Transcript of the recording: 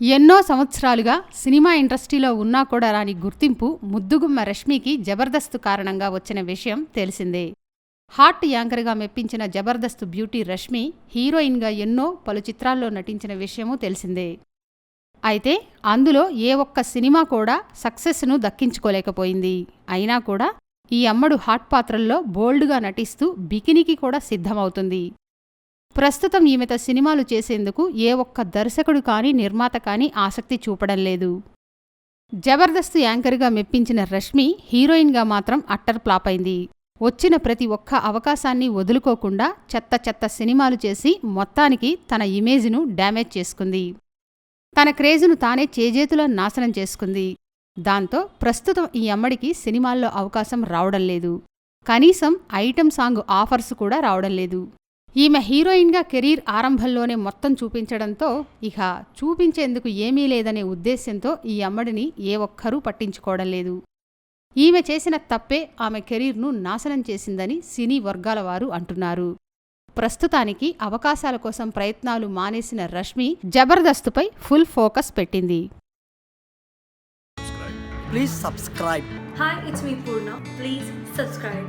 ఎన్నో సంవత్సరాలుగా సినిమా ఇండస్ట్రీలో ఉన్నా కూడా రాని గుర్తింపు ముద్దుగుమ్మ రష్మికి జబర్దస్త్ కారణంగా వచ్చిన విషయం తెలిసిందే. హాట్ యాంకర్గా మెప్పించిన జబర్దస్త్ బ్యూటీ రష్మి హీరోయిన్గా ఎన్నో పలు చిత్రాల్లో నటించిన విషయమూ తెలిసిందే. అయితే అందులో ఏ ఒక్క సినిమా కూడా సక్సెస్ను దక్కించుకోలేకపోయింది. అయినా కూడా ఈ అమ్మడు హాట్ పాత్రల్లో బోల్డ్గా నటిస్తూ బికినికి కూడా సిద్ధమవుతుంది. ప్రస్తుతం ఈమెత సినిమాలు చేసేందుకు ఏ ఒక్క దర్శకుడు కానీ నిర్మాత కానీ ఆసక్తి చూపడం లేదు. జబర్దస్త్ యాంకర్గా మెప్పించిన రష్మి హీరోయిన్గా మాత్రం అట్టర్ ఫ్లాప్ అయింది. వచ్చిన ప్రతి ఒక్క అవకాశాన్ని వదులుకోకుండా చెత్త చెత్త సినిమాలు చేసి మొత్తానికి తన ఇమేజ్ను డ్యామేజ్ చేసుకుంది. తన క్రేజును తానే చేజేతులో నాశనం చేసుకుంది. దాంతో ప్రస్తుతం ఈ అమ్మడికి సినిమాల్లో అవకాశం రావడం లేదు. కనీసం ఐటెం సాంగ్ ఆఫర్స్ కూడా రావడం లేదు. ఈమె హీరోయిన్గా కెరీర్ ఆరంభంలోనే మొత్తం చూపించడంతో ఇక చూపించేందుకు ఏమీ లేదనే ఉద్దేశ్యంతో ఈ అమ్మడిని ఏ ఒక్కరూ పట్టించుకోవడం లేదు ఈమె చేసిన తప్పే ఆమె కెరీర్ను నాశనం చేసిందని సినీ వర్గాల వారు అంటున్నారు ప్రస్తుతానికి అవకాశాల కోసం ప్రయత్నాలు మానేసిన రష్మి జబర్దస్తుపై ఫుల్ ఫోకస్ పెట్టింది Please subscribe. Hi, it's me Purna. Please subscribe.